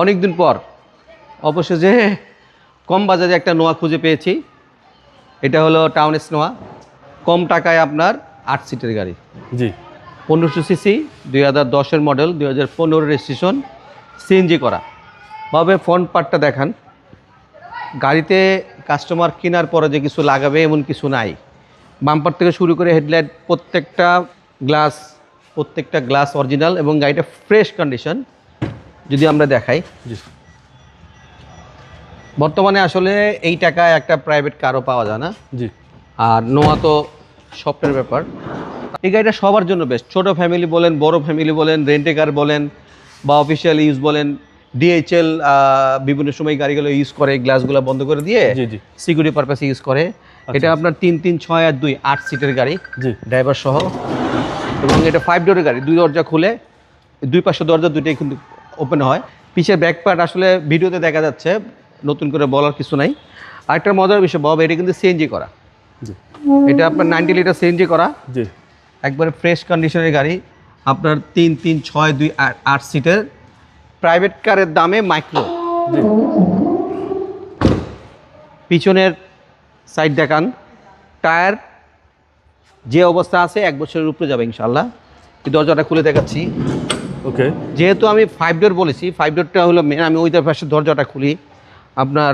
অনেক দিন পর অবশেষে কম বাজারে একটা নোয়া খুঁজে পেয়েছি। এটা হলো টাউন এস নোয়া। কম টাকায় আপনার আট সিটের গাড়ি। জি। পনেরোশো সিসি দুই হাজার দশের মডেল দুই হাজার পনেরো রেজিস্ট্রেশন সিএনজি করা। ভাবে ফ্রন্ট পার্টটা দেখান। গাড়িতে কাস্টমার কেনার পরে যে কিছু লাগাবে এমন কিছু নাই। বাম্পার থেকে শুরু করে হেডলাইট প্রত্যেকটা গ্লাস প্রত্যেকটা গ্লাস অরিজিনাল এবং গাড়িটা ফ্রেশ কন্ডিশন যদি আমরা দেখাই। জি। বর্তমানে আসলে এই টাকায় একটা প্রাইভেট কারও পাওয়া যায় না। জি। আর নোয়া তো স্বপ্নের ব্যাপার। এই গাড়িটা সবার জন্য বেস্ট ছোট ফ্যামিলি বলেন বড় ফ্যামিলি বলেন রেন্টে কার বলেন বা অফিসিয়াল ইউজ বলেন ডিএইচএল বিভিন্ন সময় গাড়িগুলো ইউজ করে গ্লাসগুলো বন্ধ করে দিয়ে সিকিউরিটি পারপাসে ইউজ করে। এটা আপনার তিন তিন ছয় আর দুই আট সিটের গাড়ি জি। ড্রাইভার সহ। এবং এটা ফাইভ ডোরের গাড়ি দুই দরজা খুলে দুই পাশে দরজা দুইটাই কিন্তু ওপেন হয়। পিছের ব্যাক পার্ট আসলে ভিডিওতে দেখা যাচ্ছে নতুন করে বলার কিছু নাই। আরেকটা মজার বিষয় বাবা এটা কিন্তু সিএনজি করা। এটা আপনার নাইনটি লিটার সিএনজি করা। জি। একবারে ফ্রেশ কন্ডিশনের গাড়ি আপনার তিন তিন ছয় দুই আট আট সিটের প্রাইভেট কারের দামে মাইক্রো পিছনের সাইড দেখান। টায়ার যে অবস্থা আছে এক বছরের উপরে যাবে ইনশাল্লাহ দরজাটা খুলে দেখাচ্ছি। ওকে যেহেতু আমি ফাইভ ডোর বলেছি ফাইভ ডোরটা হলো মেন আমি ওই পাশে দরজাটা খুলি। আপনার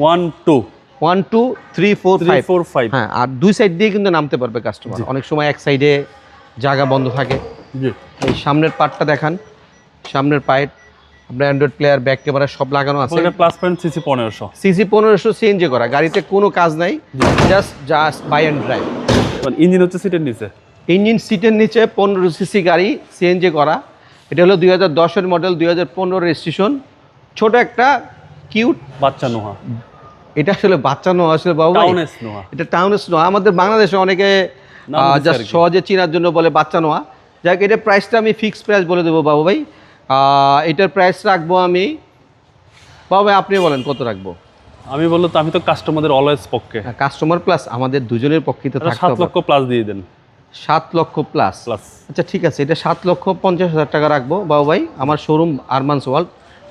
one two one two three four four five হ্যাঁ আর দুই সাইড দিয়ে কিন্তু নামতে পারবে কাস্টমার অনেক সময় এক সাইডে জায়গা বন্ধ থাকে। এই সামনের পার্টটা দেখান। সামনের পাইট আপনার অ্যান্ড্রয়েড প্লেয়ার ব্যাক ক্যামেরা সব লাগানো আছে। এটা প্লাস পয়েন্ট সিসি পনেরোশো। সিসি পনেরোশো সিএনজি করা। গাড়িতে কোনো কাজ নাই। Just just buy and drive engine হচ্ছে সিটের নিচে। ইঞ্জিন সিটের নিচে পনেরো সিসি গাড়ি সিএনজি করা। এটা হলো দুই হাজার দশের মডেল দুই হাজার পনেরো রেজিস্ট্রেশন ছোট একটা কিউট বাচ্চা নোহা। এটা আসলে বাচ্চা নয় আসলে বাবু ভাই, টাউনেস নোহা। এটা আমাদের বাংলাদেশে অনেকে জাস্ট সহজে চেনার জন্য বলে বাচ্চা নোয়া যাক এটা প্রাইসটা আমি ফিক্সড প্রাইস বলে দেবো বাবু ভাই। এটার প্রাইস রাখব আমি। বাবু ভাই আপনি বলেন কত রাখব? আমি বলল তো আমি তো কাস্টমারদের অলওয়েজ পক্ষে। কাস্টমার প্লাস আমাদের দুজনের পক্ষে তো সাত লক্ষ প্লাস দিয়ে দেন। সাত লক্ষ প্লাস প্লাস আচ্ছা ঠিক আছে এটা সাত লক্ষ পঞ্চাশ হাজার টাকা রাখব। বাবু ভাই আমার শোরুম আরমান্স ওয়ার্ল্ড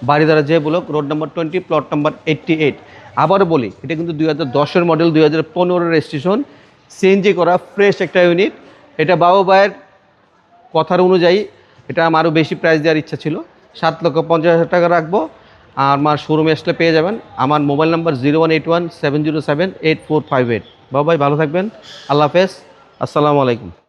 বাড়িদারা যে block road number twenty plot number eighty eight আবারও বলি এটা কিন্তু দুই হাজার দশের মডেল দুই হাজার পনেরো রেজিস্ট্রেশন সিএনজি করা ফ্রেশ একটা ইউনিট এটা বাবু ভাইয়ের কথার অনুযায়ী এটা আমার আরও বেশি প্রাইস দেওয়ার ইচ্ছা ছিল। সাত লক্ষ পঞ্চাশ হাজার টাকা রাখব। আমার শোরুমে আসলে পেয়ে যাবেন। আমার mobile number zero one eight one seven zero seven eight four five eight বাবাই, ভালো থাকবেন। আল্লাহ হাফেজ। আসসালামু আলাইকুম।